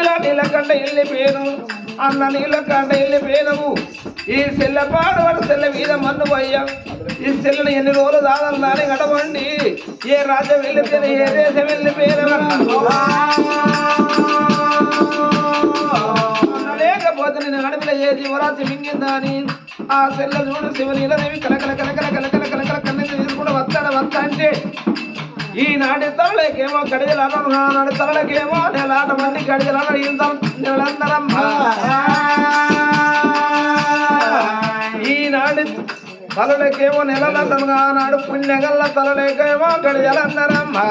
వెళ్ళిపోయాను అన్న నీలకండ ఇల్లి వెళ్ళిపోయినవు ఈ సెల్ల పాడవాడు సెల్ల మీద మన్ను పోయ్యా. ఈ సెల్లని ఎన్ని రోజులు దాదాలని గడవండి ఏ రాజ్యం వెళ్ళిపోయిన ఏ దేశం వెళ్ళిపోయినవరా లేకపోతే నేను అడవిలో ఏ జీవరాశి మింగిందని ఆ సెల్ల చూడు శివనీలదేవి కలకల కలకల కలకల కలకల కన్నెత్తి తీసుకుంటూ వస్తాడు వస్తా అంటే. ఈ నాటి తరలేకేమో నాడు నాటి తరలకేమో నెలాట మంది కడిజలాట ఇంతం నెలందరమ్మా ఈనాటి తలలకేమో నెలలందరుగా నాడు పుణ్యగల్ల తలలేకేమో గడిజలందరమ్మా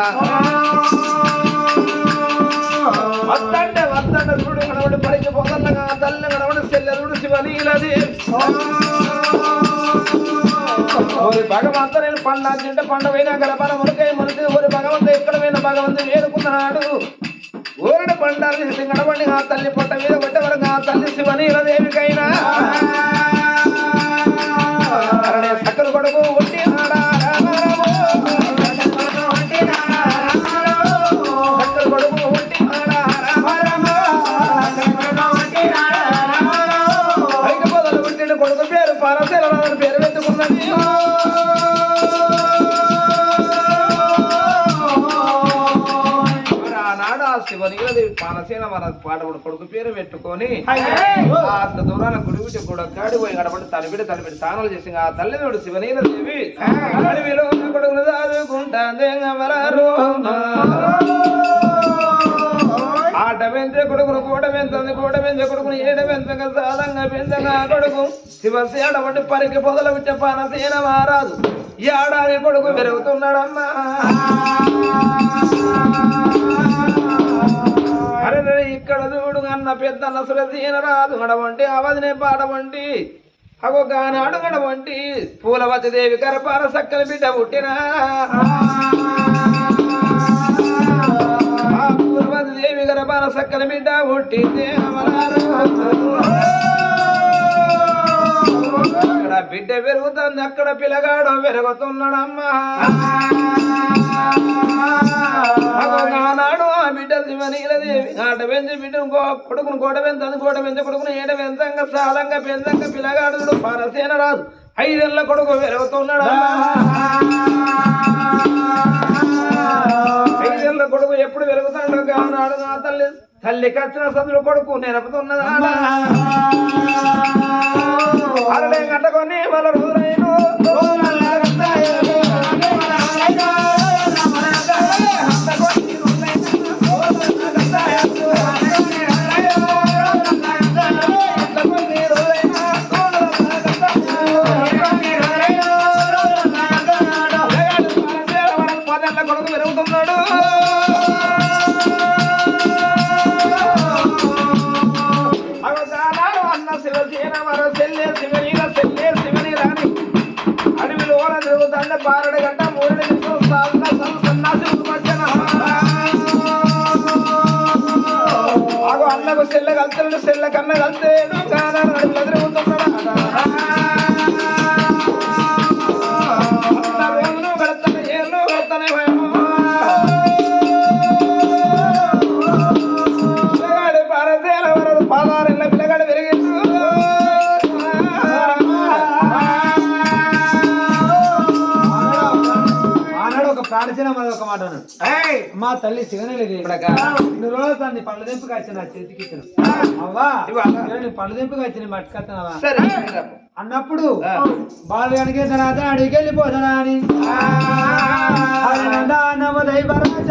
వద్దంటే వద్దంటే చూడు కనబడి పరిచి పొగల్లగా తల్లి కనబడి సెల్లెలుడు శివలీలది ఓరి భగవంత నేను తింటే పండ పోయినా గలపన మునకై మనసి ఓరి భగవంతు ఎక్కడ పోయిన భగవంతు వేడుకున్నాడు ఊరిని పండాలని గడవండి ఆ తల్లి పొట్ట మీద కొట్టవరకు ఆ తల్లి శివనీలదేవికైనా అరణే సక్కరు కొడుకు ఒట్టి పానసేన మన పాడబడి కొడుకు పేరు పెట్టుకొని అంత దూరాన గుడివిటి కూడా కాడిపోయి గడపడి తలబిడి తలబిడి తానాలు చేసి ఆ తల్లిదోడు శివనీలదేవి అడవిలో ఉన్న కొడుకును దాదుకుంటా ఆట పెంచే కొడుకును కూట పెంచంది కూట పెంచే కొడుకును ఏడ పెంచక సాదంగా పెంచగా కొడుకు. శివసి అడబట్టి పరికి పొదల విచ్చ పానసేన మారాదు ఈ ఏడాది కొడుకు పెరుగుతున్నాడమ్మా. చూడు పెద్ద నసురసీన రాదు గడవంటి అవధినే పాడవంటి అగో గానాడు గడవంటి పూలవతి దేవి కరపాల సక్కల బిడ్డ పుట్టినా పూలవతి దేవి గర్భాన సక్కల బిడ్డ పుట్టింది అమరారు. ఇక్కడ పెరుగుతుంది అక్కడ పిల్లగాడు పెరుగుతున్నాడమ్మా అగో నానాడు ఆ బిడ్డలు శివనీలదేవి ఆట పెంచి బిడ్డను కొడుకును కోట పెంచదు కోట పెంచి కొడుకును ఏట పెంచంగా సాలంగా పెంచంగా పిల్లగాడు పరసేన రాదు ఐదేళ్ళ కొడుకు పెరుగుతున్నాడు ఐదేళ్ళ కొడుకు ఎప్పుడు పెరుగుతాడో కానాడు నా తల్లి. తల్లి కచ్చిన సదులు కొడుకు నెరపుతున్నదా అరడే గంటకొని వాళ్ళ రోజులైను అన్నకు సెల్ల కలుతాడు సెల్ల కన్న కలితేడు ప్రాణశీల మరి ఒక మాట! మా తల్లి ఇప్పుడక? ఇన్ని రోజులు తన్ని పళ్ళ దింపుగా వచ్చిన చేతికి ఇచ్చిన అవ్వా! పళ్ళ దింపుగా వచ్చిన మట్టుకత్తనవా? అన్నప్పుడు. బాలు కనుక తర్వాత అడిగి వెళ్ళిపోతానా అని? దైవరాజ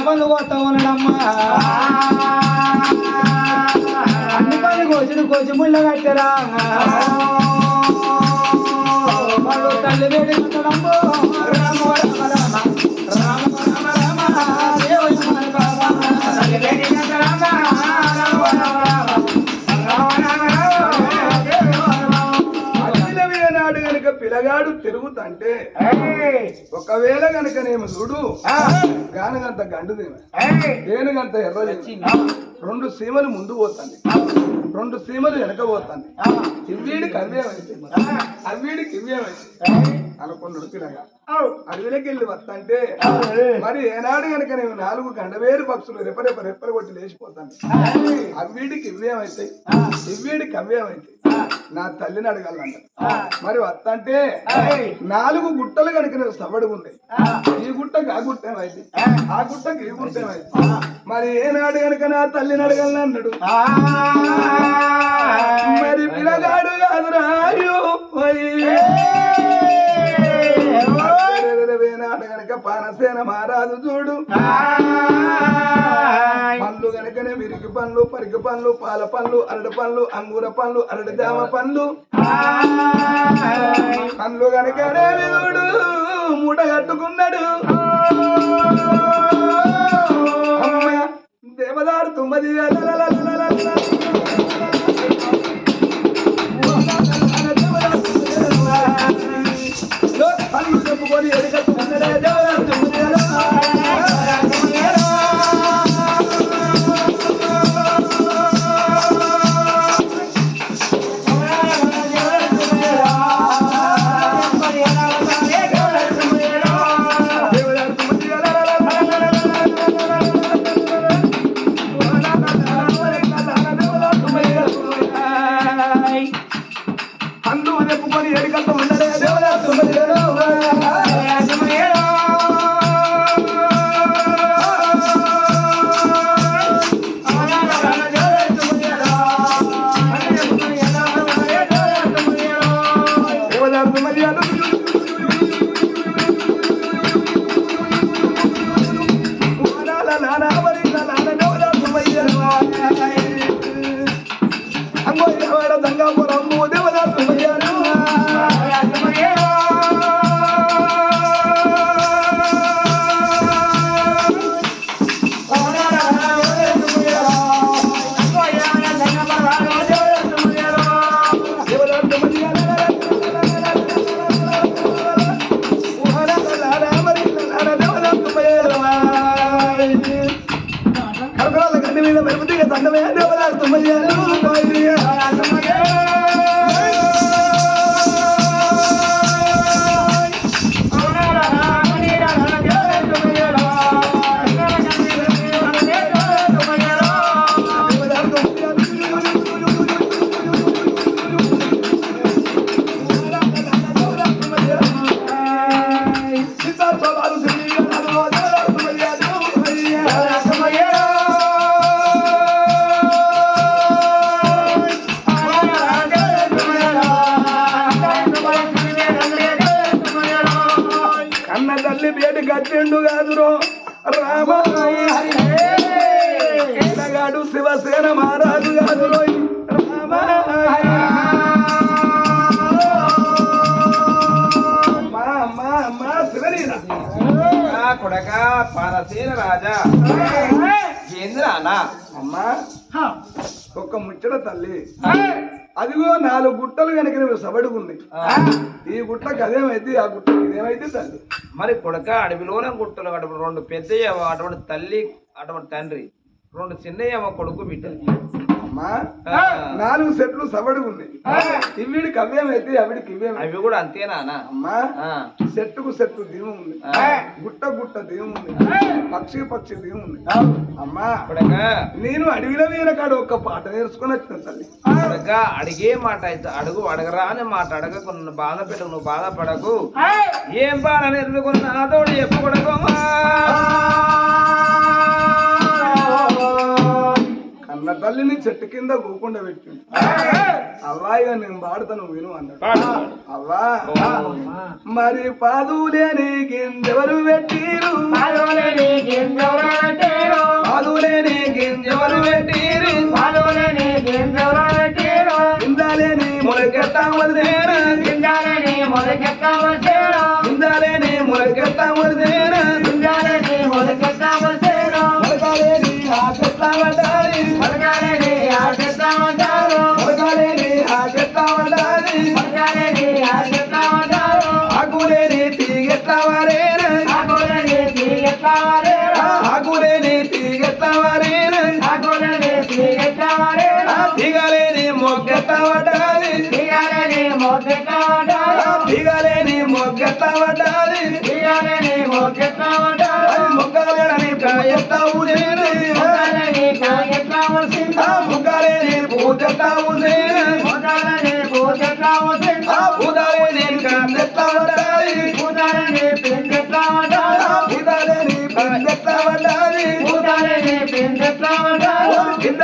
పనులు కొట్టవునమ్మా అన్ని పనులు కోసిన కోసి ముళ్ళ కట్టరా. తల్లి వేడి ఒకవేళ గనుక నేను చూడు గానగంత గండు ఏనుగంత ఎర్ర రెండు సీమలు ముందు పోతాంది. రెండు సీమలు వెనక పోతాంది. ఇవ్వీడి కవ్యమైంది అవ్వీడికి ఇవ్వేమైంది అనుకున్నాడు పిల్లగా అడవిలోకి వెళ్ళి వస్తంటే మరి ఏనాడు గనుక నేను నాలుగు గండవేరు పక్షులు రెపరెప రెప్పలు కొట్టి లేచిపోతాను. అవ్వీడికి ఇవ్వేమైతాయి? ఇవ్వీడికి కవ్యమైతాయి నా తల్లిని అడగాలంట. మరి వస్తంటే నాలుగు గుట్టలు కనుక నేను సవడు ఉన్నాయి ఈ గుట్టకి ఆ గుట్ట ఏమైంది ఆ. గుట్టకి ఈ గుట్ట ఏమైంది మరి ఏనాడు గనుక నా తల్లిని అడగాలని అన్నాడు? మరి పిల్లగాడు కాదురాయు గనక పానసేన మారాదు చూడు పండ్లు గనకనే విరికి పండ్లు పరికి పండ్లు పాల పండ్లు అరటి పండ్లు అంగూర పండ్లు అరటి జామ పండ్లు. పండ్లు గనకనే వీడు మూట కట్టుకున్నాడు. దేవదారు తుమ్మది దేవదారు తుమ్మది దేవదారు Thank you. కట్టిండు కాదురో. రామ పిల్లగాడు శివసేన మహారాజు కాదురో. రామ. కొడక పారసీన రాజా. ఏంద్రానా అమ్మా. ఒక్క ముచ్చట తల్లి. అదిగో నాలుగు గుట్టలు కనుక నువ్వు సబడుకున్నాయి ఈ గుట్టకు అదేమైంది? ఆ గుట్టకి ఇదేమైంది తల్లి? మరి కొడక అడవిలోనే గుట్టలు అటువంటి రెండు పెద్దయ్యవ అటువంటి తల్లి అటువంటి తండ్రి రెండు చిన్నయ్యవ కొడుకు బిడ్డ అమ్మా. నాలుగు సెట్లు సబడుకున్నాయి ఇవిడికి అవేమైతే అవిడికి ఇవేమైతే అవి కూడా అంతేనానా అమ్మా. ఆ, చెట్టుకు చెట్టు దీవం ఉంది. గుట్ట గుట్ట దీవం ఉంది. పక్షి పక్షి దీవం ఉంది. అమ్మా. నేను అడవిలో వీర కాడు ఒక్క పాట నేర్చుకుని వచ్చిన తల్లి. అడిగే మాట అయితే అడుగు అడగరా అని మాట అడగకు. నన్ను బాధ పెట్టకు నువ్వు బాధపడకు. ఏం బాధ నేర్చుకున్న నాతోడు చెప్పు కొడకమ్మా చెట్టు కింద గోకుండా పెట్టిండు. అవ్వా ఇక నేను పాడతాను విను అన్నాడు. అవ్వా మరి పాదులేని గింజెవరు పెట్టిరు? పాదులేని గింజెవరు పెట్టిరు? పాదులేని గింజెవరు పెట్టిరు? పాదులేని గింజెవరు పెట్టిరు? గింజలేని మొలకెత్త వదిలేరు గింజలేని మొలకెత్త వదిలేరు గింజలేని మొలకెత్త వదిలేరు ఆకులేని తీగెత్తావారేరా దిగలేని మొగ్గెత్తవడాలి. దిగలేని మొగ్గెత్తవడాలి. మొగ్గలేని కాయెత్తవు నేను మొగ్గలేని పూజెత్తవు నేను మొదలని పూజెత్తావలసిందా కింద